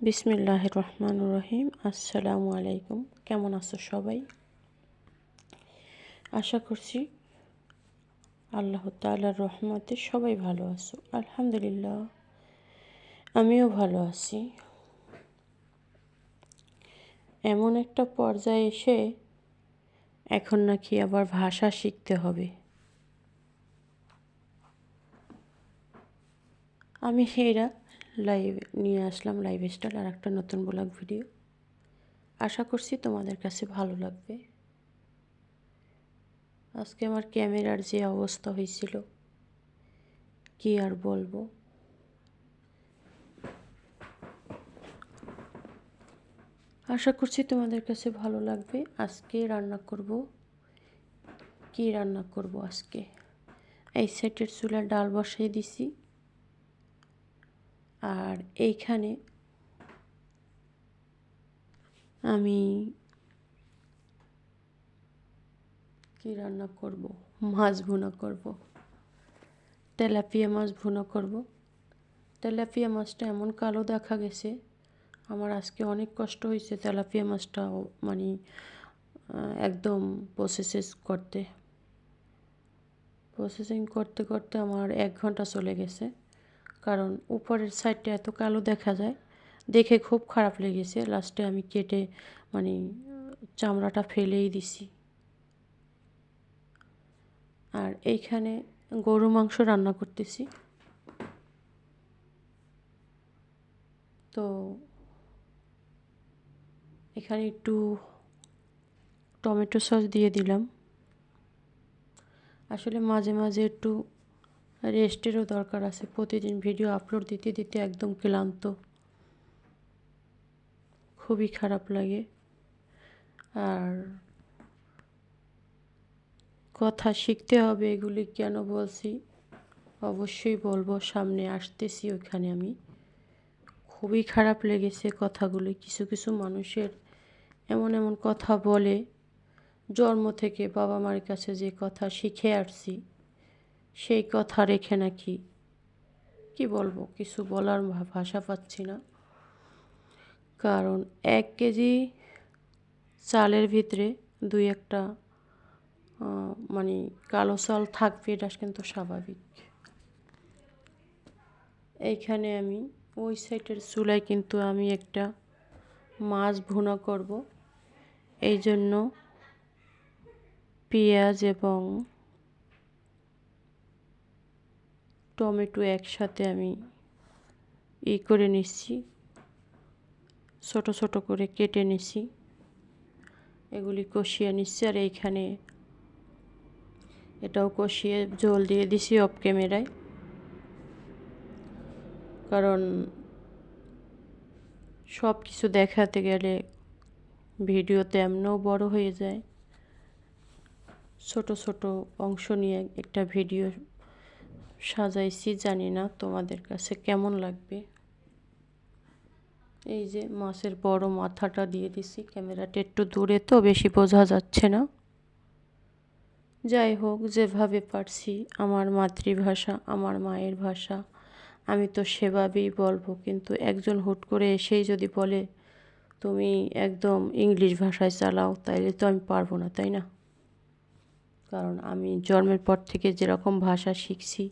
বিসমিল্লাহ রহমান রহিম আসসালামু আলাইকুম। কেমন আছো সবাই? আশা করছি আল্লাহ তালার রহমতে সবাই ভালো আছো। আলহামদুলিল্লাহ, আমিও ভালো আছি। এমন একটা পর্যায়ে এসে এখন নাকি আবার ভাষা শিখতে হবে। আমি হেরা লাইভ নিয়ে আসলাম লাইভ স্টাইল আর একটা নতুন ব্লগ ভিডিও আশা করছি তোমাদের কাছে ভালো লাগবে। আজকে আমার ক্যামেরার যে অবস্থা হয়েছিল, কি আর বলব? আশা করছি তোমাদের কাছে ভালো লাগবে। আজকে রান্না করব, কি রান্না করব আজকে? এই সেটের চুলার ডাল বসাই দিছি। আর এইখানে আমি কি রান্না করব? মাছ ভুনা করব। তেলাপিয়া মাছ ভুনা করব। তেলাপিয়া মাছটা এমন কালো দেখা গেছে, আমার আজকে অনেক কষ্ট হয়েছে তেলাপিয়া মাছটা মানে একদম প্রসেসেস করতে। প্রসেসিং করতে করতে আমার এক ঘণ্টা চলে গেছে। কারণ উপরের সাইডটা এত কালো দেখা যায়। দেখে খুব খারাপ লেগেছে। লাস্টে আমি কেটে মানে চামড়াটা ফেলেই দিছি। আর এইখানে গরু মাংস রান্না করতেছি। তো এখানে একটু টমেটো সস দিয়ে দিলাম। আসলে মাঝে মাঝে একটু রেস্টেরও দরকার আছে। প্রতিদিন ভিডিও আপলোড দিতে দিতে একদম ক্লান্ত। খুবই খারাপ লাগে। আর কথা শিখতে হবে এগুলি কেন বলছি? অবশ্যই বলব, সামনে আসতেছি ওইখানে আমি। খুবই খারাপ লেগেছে কথাগুলি। কিছু কিছু মানুষের এমন এমন কথা বলে, জন্ম থেকে বাবা মার কাছে যে কথা শিখে আসছি। সেই কথা রেখে নাকি? কি বলব, কিছু বলার ভাষা পাচ্ছি না। কারণ এক কেজি চালের ভিতরে দুই একটা মানে কালো চাল থাকবে, এটা কিন্তু স্বাভাবিক। এইখানে আমি, ওই সাইডের চুলায় কিন্তু আমি একটা মাছ ভুনা করব। এই জন্য পেঁয়াজ এবং টমেটো একসাথে আমি ই করে নিচ্ছি। ছোট ছোট করে কেটে নিছি এগুলি কষিয়ে নিচ্ছি আর এইখানে এটাও কষিয়ে জল দিয়ে দিছি অফ ক্যামেরায় কারণ সব কিছু দেখাতে গেলে ভিডিওতে এমনও বড় হয়ে যায়। ছোট ছোট অংশ নিয়ে একটা ভিডিও সাজাইছি, জানি না তোমাদের কাছে কেমন লাগবে। এই যে মাছের বড় মাথাটা দিয়ে দিছি, ক্যামেরাটা একটু দূরে তো বেশি বোঝা যাচ্ছে না। যাই হোক, যেভাবে পারছি, আমার মাতৃভাষা, আমার মায়ের ভাষা, আমি তো সেভাবেই বলব, কিন্তু একজন হুট করে এসেই যদি বলে, তুমি একদম ইংলিশ ভাষায় চালাও, তাইলে তো আমি পারব না, তাই না? কারণ আমি জন্মের পর থেকে যেরকম ভাষা শিখছি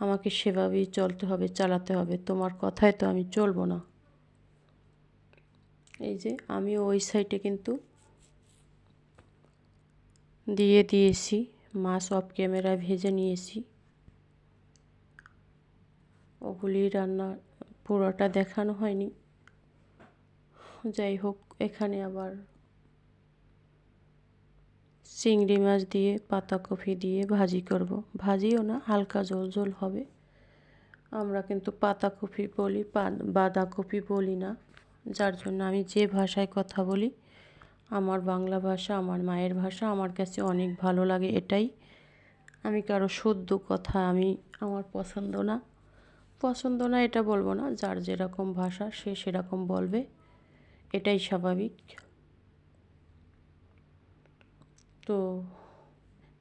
আমাকে সেভাবেই চলতে হবে, চালাতে হবে। তোমার কথায় তো আমি চলবো না। এই যে আমি ওই সাইডে কিন্তু দিয়ে দিয়েছি মাছ অফ ক্যামেরায় ভেজে নিয়েছি। ওগুলি রান্না পুরোটা দেখানো হয়নি। যাই হোক, এখানে আবার চিংড়ি মাছ দিয়ে, পাতাকপি দিয়ে ভাজি করব। ভাজিও না, হালকা জল জল হবে। আমরা কিন্তু পাতাকপি বলি বাঁধাকপি বলি না। যার জন্য আমি যে ভাষায় কথা বলি, আমার বাংলা ভাষা, আমার মায়ের ভাষা, আমার কাছে অনেক ভালো লাগে এটাই। আমি কারও শুদ্ধ কথা, আমি, আমার পছন্দ না। পছন্দ না এটা বলব না, যার যেরকম ভাষা সে সেরকম বলবে। এটাই স্বাভাবিক। তো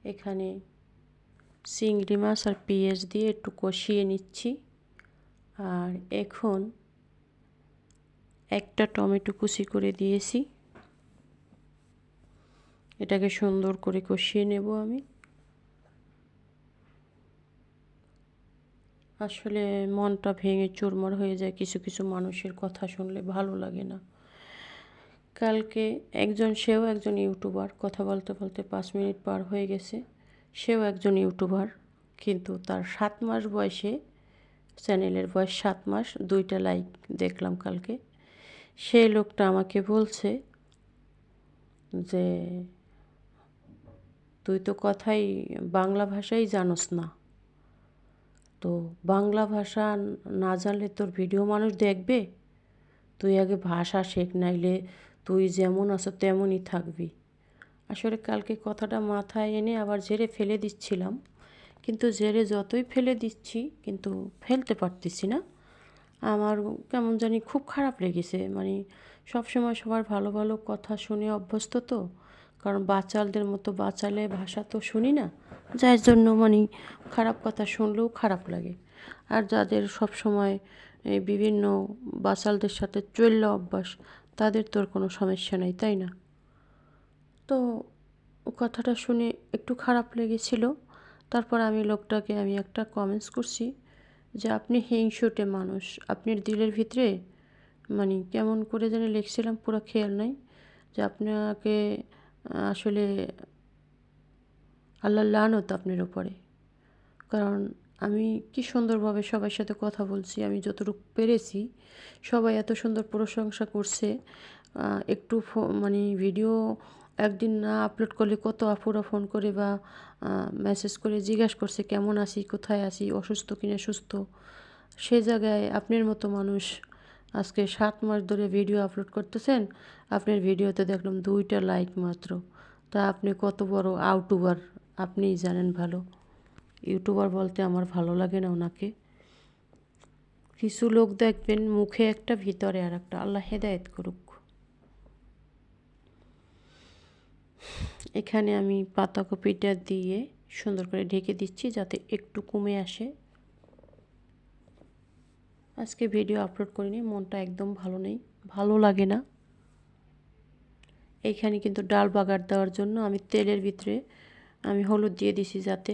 এখানে চিংড়ি মাছ আর পেঁয়াজ দিয়ে একটু কষিয়ে নিচ্ছি। আর এখন একটা টমেটো কুচি করে দিয়েছি। এটাকে সুন্দর করে কষিয়ে নেব আমি। আসলে মনটা ভেঙে চুরমার হয়ে যায়, কিছু কিছু মানুষের কথা শুনলে ভালো লাগে না। কালকে একজন, সেও একজন ইউটিউবার। কথা বলতে বলতে পাঁচ মিনিট পার হয়ে গেছে। সেও একজন ইউটিউবার। কিন্তু তার সাত মাস বয়সে, চ্যানেলের বয়স সাত মাস, দুইটা লাইক দেখলাম কালকে। সেই লোকটা আমাকে বলছে যে, তুই তো কথাই বাংলা ভাষাই জানোস না। তো বাংলা ভাষা না জানলে তোর ভিডিও মানুষ দেখবে? তুই আগে ভাষা শেখ নাইলে তুই যেমন আছো তেমনই থাকবি। আসলে কালকে কথাটা মাথায় এনে আবার ঝেড়ে ফেলে দিচ্ছিলাম। কিন্তু ঝেড়ে যতই ফেলে দিচ্ছি, কিন্তু ফেলতে পারতেছি না। আমার কেমন জানি খুব খারাপ লেগেছে। মানে সবসময় সবার ভালো ভালো কথা শুনে অভ্যস্ত তো। কারণ বাচালদের মতো বাচালে ভাষা তো শুনি না। যার জন্য মানে খারাপ কথা শুনলেও খারাপ লাগে। আর যাদের সব সময় এই বিভিন্ন বাচালদের সাথে চললে অভ্যাস তাদের তোর কোনো সমস্যা নেই, তাই না? তো কথাটা শুনে একটু খারাপ লেগেছিল। তারপর আমি লোকটাকে, আমি একটা কমেন্টস করছি যে, আপনি হিংসুটে মানুষ, আপনার দিলের ভিতরে মানে কেমন করে যেন লিখছিলাম, পুরো খেয়াল নাই যে আপনাকে আসলে আল্লাহ লানত আপনার উপরে। কারণ আমি কি সুন্দরভাবে সবার সাথে কথা বলছি, আমি যতটুকু পেরেছি, সবাই এত সুন্দর প্রশংসা করছে। একটু মানে ভিডিও একদিন না আপলোড করলে কত আপুরা ফোন করে বা মেসেজ করে জিজ্ঞাসা করছে, কেমন আছি? কোথায় আছি? অসুস্থ কিনা? সুস্থ? সে জায়গায় আপনার মতো মানুষ আজকে সাত মাস ধরে ভিডিও আপলোড করতেছেন, আপনার ভিডিওতে দেখলাম দুইটা লাইক মাত্র। তা আপনি কত বড় আউটুবার আপনিই জানেন ভালো। ইউটিউবার বলতে আমার ভালো লাগে না ওনাকে। কিছু লোক দেখবেন মুখে একটা, ভিতরে আর একটা আল্লাহ হেদায়ত করুক। এখানে আমি পাতাকপিটা দিয়ে সুন্দর করে ঢেকে দিচ্ছি যাতে একটু কমে আসে। আজকে ভিডিও আপলোড করিনি, মনটা একদম ভালো নেই। ভালো লাগে না। এইখানে কিন্তু ডাল বাগার দেওয়ার জন্য আমি তেলের ভিতরে আমি হলুদ দিয়ে দিছি যাতে।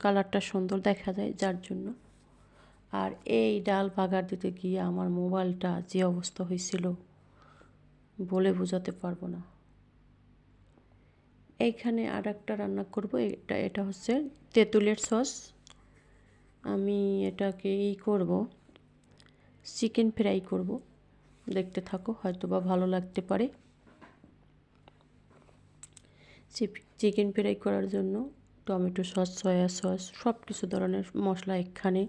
কালারটা সুন্দর দেখা যায় যার জন্য। আর এই ডাল বাগার দিতে গিয়ে আমার মোবাইলটা যে অবস্থা হয়েছিল বলে বোঝাতে পারব না। এইখানে আর একটা রান্না করব, এটা এটা হচ্ছে তেঁতুলের সস। আমি এটাকে ই করব, চিকেন ফ্রাই করব। দেখতে থাকো হয়তো বা ভালো লাগতে পারে। চিকেন ফ্রাই করার জন্য টমেটো সস, সয়া সস সব কিছু ধরনের মশলা এখানে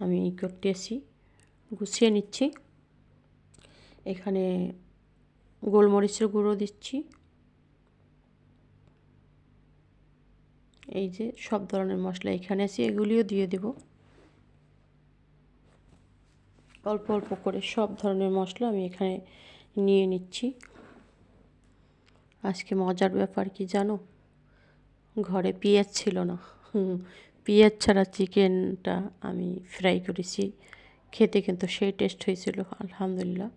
আমি করতেছি, গুছিয়ে নিচ্ছি। এখানে গোলমরিচের গুঁড়ো দিচ্ছি। এই যে সব ধরনের মশলা এখানে আছে, এগুলিও দিয়ে দেব। অল্প অল্প করে সব ধরনের মশলা আমি এখানে নিয়ে নিচ্ছি। আজকে মজার ব্যাপার কি জানো? ঘরে পেঁয়াজ ছিল না। পেঁয়াজ ছাড়া চিকেনটা আমি ফ্রাই করেছি। খেতে কিন্তু সেই টেস্ট হয়েছিল, আলহামদুলিল্লাহ।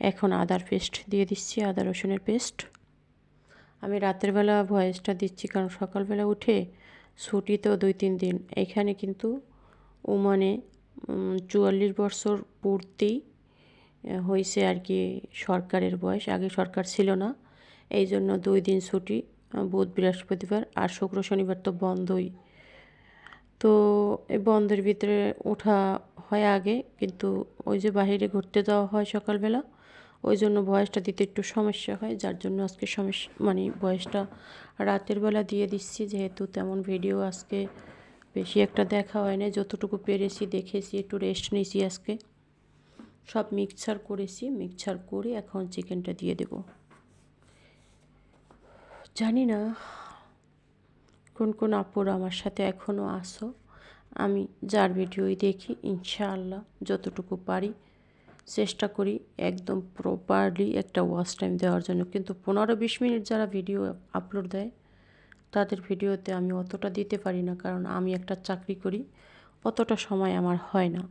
এখন আদার পেস্ট দিয়ে দিচ্ছি, আদা রসুনের পেস্ট আমি রাতের বেলা ভয়েসটা দিচ্ছি, কারণ সকালবেলা উঠে ছুটিতেও দুই তিন দিন। এখানে কিন্তু ওমানে চুয়াল্লিশ বছর পূর্তি হয়েছে আর কি সরকারের বয়স। আগে সরকার ছিল না এই জন্য দুই দিন ছুটি। বুধ বৃহস্পতিবার আর শুক্র শনিবার তো বন্ধই। তো এই বন্ধের ভিতরে ওঠা হয় আগে, কিন্তু ওই যে বাহিরে ঘুরতে যাওয়া হয় সকালবেলা, ওই জন্য বয়সটা দিতে একটু সমস্যা হয়, যার জন্য আজকে সমস্যা মানে বয়সটা রাতের বেলা দিয়ে দিচ্ছি, যেহেতু তেমন ভিডিও আজকে বেশি একটা দেখা হয় না যতটুকু পেরেছি, দেখেছি, একটু রেস্ট নিয়েছি আজকে। সব মিক্সচার করেছি মিক্সচার করে এখন চিকেনটা দিয়ে দেব। জানি না। কোন কোন আপুর আমার সাথে এখনও আসো আমি যার ভিডিওই দেখি, ইনশাআল্লাহ যতটুকু পারি চেষ্টা করি একদম প্রপারলি একটা ওয়াচ টাইম দেওয়ার জন্য। কিন্তু পনেরো বিশ মিনিট যারা ভিডিও আপলোড দেয়, তাদের ভিডিওতে আমি অতটা দিতে পারি না, কারণ আমি একটা চাকরি করি, অতটা সময় আমার হয় না।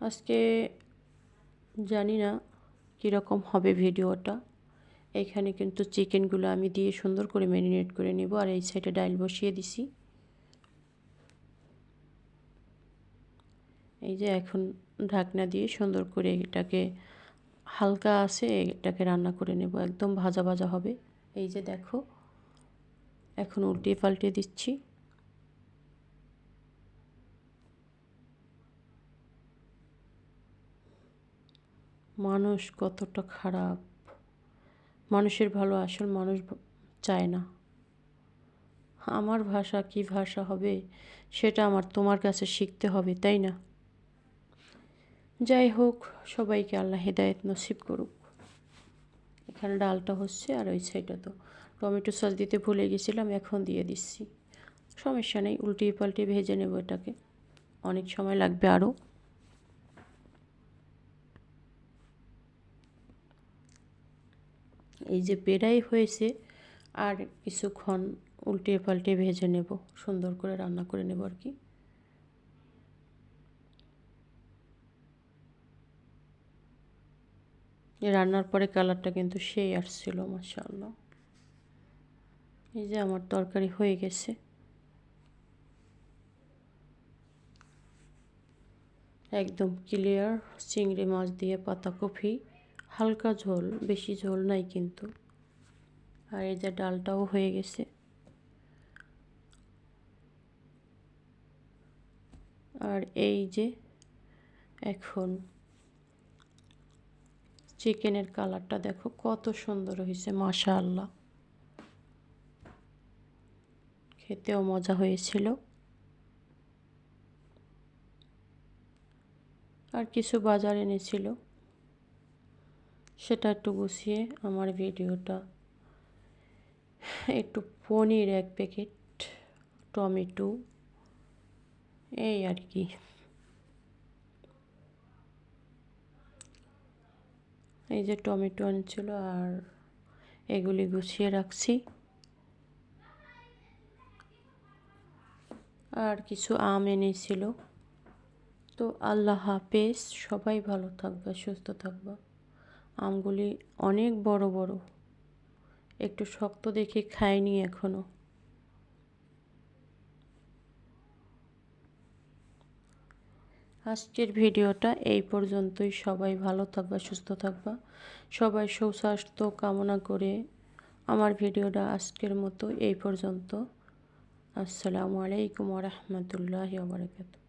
আজকে জানি না কীরকম হবে ভিডিওটা। এখানে কিন্তু চিকেনগুলো আমি দিয়ে সুন্দর করে ম্যারিনেট করে নেব আর এই সাইডে ডাইল বসিয়ে দিছি। এই যে এখন ঢাকনা দিয়ে সুন্দর করে এটাকে হালকা আছে, এটাকে রান্না করে নেব, একদম ভাজা ভাজা হবে। এই যে দেখো, এখন উল্টিয়ে পাল্টে দিচ্ছি। মানুষ কতটা খারাপ। মানুষের ভালো আসল মানুষ চায় না। আমার ভাষা কি ভাষা হবে, সেটা আমার তোমার কাছে শিখতে হবে, তাই না? যাই হোক, সবাইকে আল্লাহ হেদায়ত নসিব করুক। এখানে ডালটা হচ্ছে আর ওই সাইডটা তো। টমেটো সস দিতে ভুলে গেছিলাম, এখন দিয়ে দিচ্ছি। সমস্যা নেই, উল্টিয়ে পাল্টিয়ে ভেজে নেব এটাকে। অনেক সময় লাগবে আরও। এই যে বেড়াই হয়েছে, আর কিছুক্ষণ উল্টিয়ে পাল্টে ভেজে নেব, সুন্দর করে রান্না করে নেব আর কি। রান্নার পরে কালারটা কিন্তু সেই আসছিল মাসাল্লাহ এই যে আমার তরকারি হয়ে গেছে। একদম ক্লিয়ার চিংড়ি মাছ দিয়ে পাতাকপি হালকা ঝোল, বেশি ঝোল নাই কিন্তু। আর এই যে ডালটাও হয়ে গেছে। আর এই যে এখন চিকেনের কালারটা দেখো, কত সুন্দর হয়েছে মাশা আল্লাহ খেতেও মজা হয়েছিল। আর কিছু বাজার এনেছিল। সেটা একটু গুছিয়ে আমার ভিডিওটা একটু পনির এক প্যাকেট টমেটো, এই আর কি। এই যে টমেটো আনছিল আর এগুলি গুছিয়ে রাখছি। আর কিছু আম এনেছিল। তো আল্লাহ হাফেজ, সবাই ভালো থাকবে, সুস্থ থাকবা। আমগুলি অনেক বড় বড়। একটু শক্ত দেখে খাইনি এখনও আজকের ভিডিওটা এই পর্যন্তই। সবাই ভালো থাকবা, সুস্থ থাকবা। সবাই সুস্বাস্থ্য কামনা করে আমার ভিডিওটা আজকের মতো এই পর্যন্ত। আসসালামু আলাইকুম রহমতুল্লাহ বারকাতু